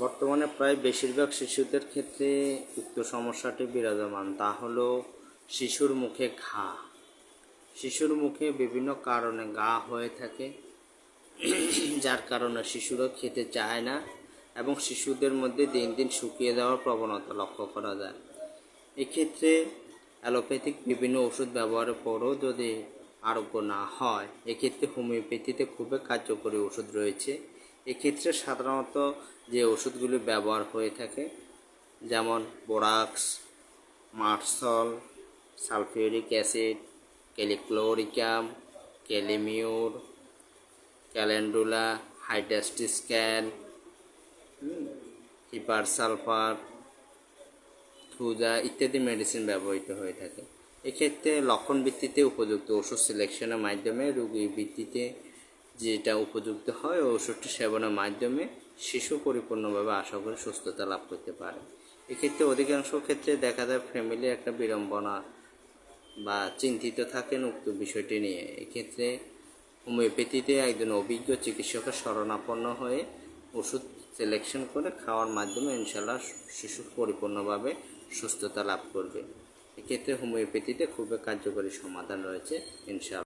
বর্তমানে প্রায় বেশিরভাগ শিশুদের ক্ষেত্রে উক্ত সমস্যাটি বিরাজমান। তা হলো শিশুর মুখে ঘা। শিশুর মুখে বিভিন্ন কারণে ঘা হয়ে থাকে, যার কারণে শিশুরা খেতে চায় না এবং শিশুদের মধ্যে দিন দিন শুকিয়ে যাওয়ার প্রবণতা লক্ষ্য করা যায়। এক্ষেত্রে অ্যালোপ্যাথিক বিভিন্ন ওষুধ ব্যবহারের পরও যদি আরোগ্য না হয়, এক্ষেত্রে হোমিওপ্যাথিতে খুবই কার্যকরী ওষুধ রয়েছে। এক্ষেত্রে সাধারণত যে ওষুধগুলি ব্যবহার হয়ে থাকে, যেমন বোরাক্স, মার্সল, সালফিউরিক অ্যাসিড, ক্যালিক্লোরিকাম, ক্যালিমিউর, ক্যালেন্ডুলা হাইড্রাস্টিস্ক্যান হিপার সালফার, থুজা ইত্যাদি মেডিসিন ব্যবহৃত হয়ে থাকে। এক্ষেত্রে লক্ষণ ভিত্তিতে উপযুক্ত ওষুধ সিলেকশনের মাধ্যমে রোগীর ভিত্তিতে যেটা উপযুক্ত হয় ওষুধটি সেবনের মাধ্যমে শিশু পরিপূর্ণভাবে আশা করে সুস্থতা লাভ করতে পারে। এক্ষেত্রে অধিকাংশ ক্ষেত্রে দেখা যায় ফ্যামিলি একটা বিড়ম্বনা বা চিন্তিত থাকেন উক্ত বিষয়টি নিয়ে। এক্ষেত্রে হোমিওপ্যাথিতে একজন অভিজ্ঞ চিকিৎসকের শরণাপন্ন হয়ে ওষুধ সিলেকশন করে খাওয়ার মাধ্যমে ইনশাল্লাহ শিশু পরিপূর্ণভাবে সুস্থতা লাভ করবে। এক্ষেত্রে হোমিওপ্যাথিতে খুবই কার্যকরী সমাধান রয়েছে ইনশাল্লাহ